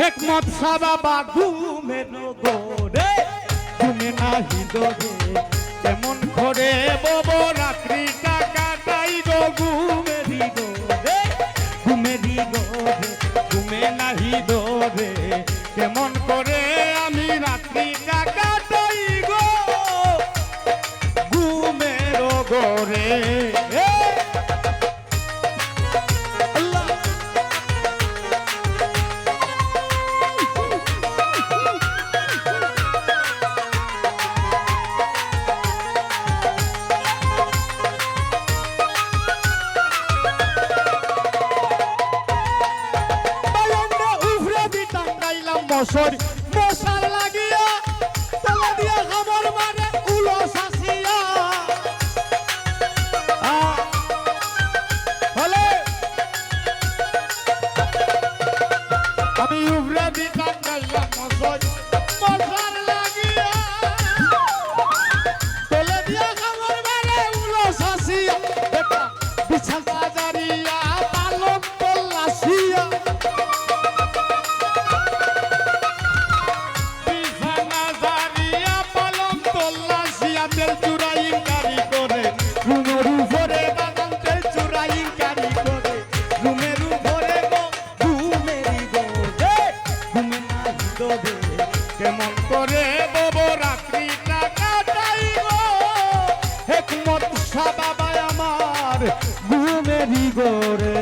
হেকমত সা বাবা ঘুমে গোরে ঘুমে নাহি দরে কেমন করে বব রাত্রি টাকা তাই গো ঘুমে দি গোরে ঘুমে দি গোরে ঘুমে নাহি দরে কেমন করে আমি রাত্রি টাকা তাই গো। ঘুমে রে বছর মশার লাগিয়া তেলা দিয়া খাবার মানে উলো সাসিয়া হলে। আমি উবরা দিতাম মশার আমার ঘুমেরি গোরে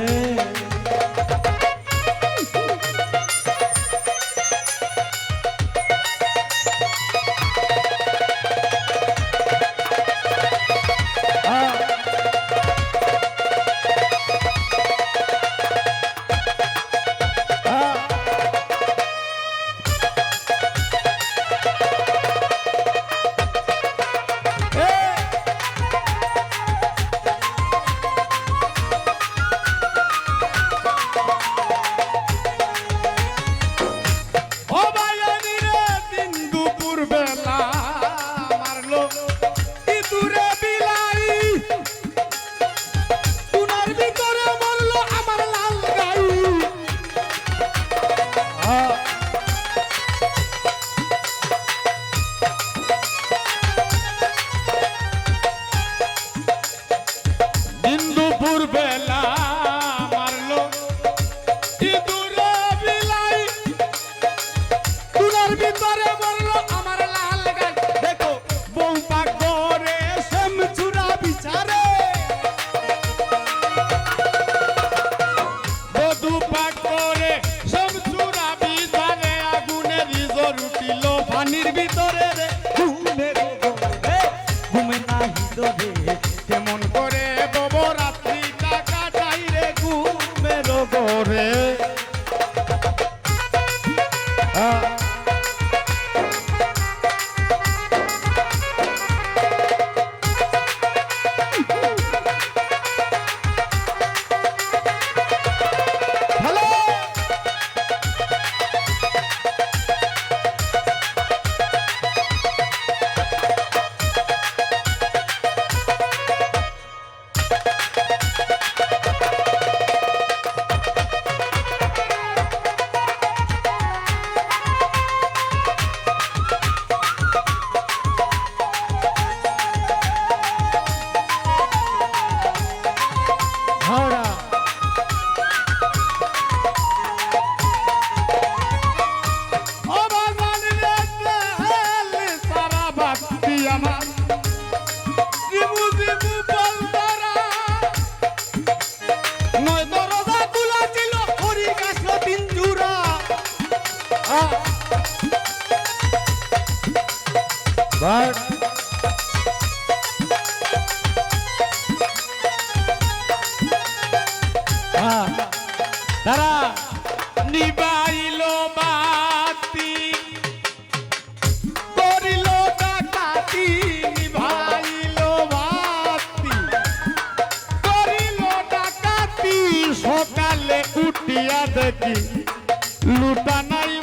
চাহিত রে। Bird. তারা নিবাইল বাতি করিল ডাকাতি নিভাইল বাতি করিল ডাকাতি সকালে উঠিয়া দেখি লুটানা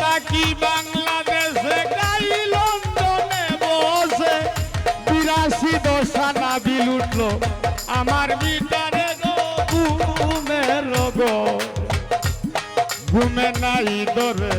তাকি বাংলাদেশে গাই লন্ডনে বসে। বিরাশি দশা না বিল উঠল আমার বিটারে ঘুমের গো ঘুমে নাই ধরে